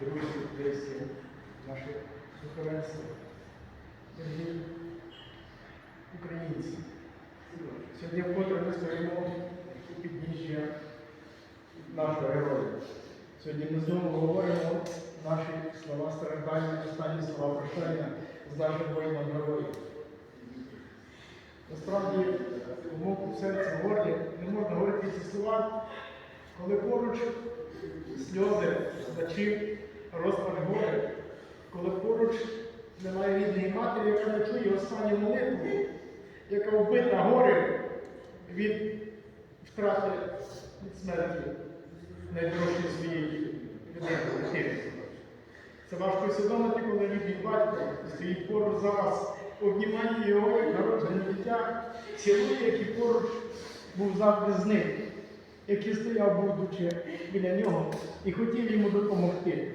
друзі, близькі, наші вихованці, дорогі українці. Сьогодні вкотре ми стоїмо у підніжжя нашого героя. Сьогодні ми знову говоримо наші слова страждання, останні слова прощання з нашим воїном героєм. Насправді, в серці горлі не можна говорити ці слова, коли поруч сльози, здачі, розпач горя, коли поруч немає рідної матері, яка не чує останню молитву, яка вбита горе від втрати від смерті найдорожчої своєї дитини. Це важко усвідомити, коли рідний батько стоїть поруч за вас, обнімає його як народжене дитя, цілує, який поруч був завжди з ним, який стояв, будучи біля нього, і хотів йому допомогти.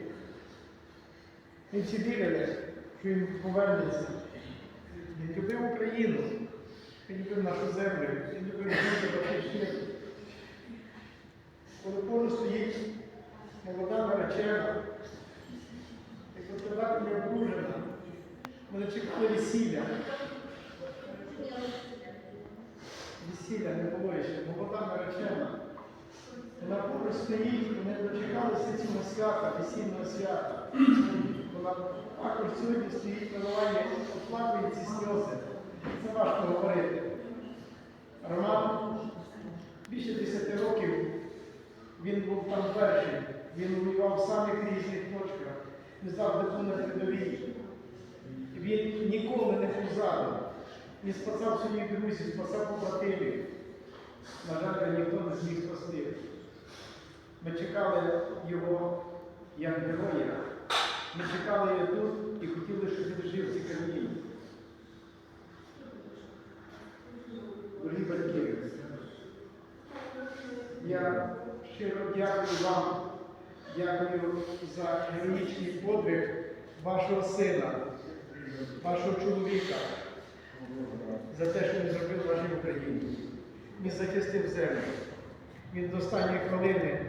Ми всі вірили, що він повернеться. Він любив Україну, він любив нашу землю, він любив нашу батьківщину. Коли поруч стоїть молода наречена, як сказати, не одружена, вони чекали весілля. Весілля не було ще, молода наречена. Вона поруч стоїть, вони дочекалися цього свята, весільного свята. Вона також сьогодні стоїть, наливає, оплакує ці сльози. Це важко говорити. Роман більше 10 років він був там перший. Він воював в самих різних точках. Він завжди був на передовій. Він ніколи не був ззаду. Він спасав своїх друзів, спасав побратимів. На жаль, ніхто не зміг спасти. Ми чекали його як героя. Ми чекали його тут і хотіли, щоб він жив в цій країні. Дорогі батьки, я щиро дякую вам, дякую за героїчний подвиг вашого сина, вашого чоловіка, за те, що він зробив вашій Україні. Він захистив землю. Він до останньої хвилини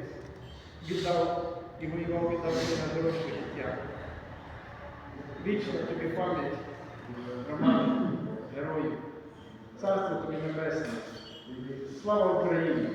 віддав і воював віддав на дорожче життя. Вічна тобі пам'ять, Роман, героїв, Царство тобі небесне. Слава Україні!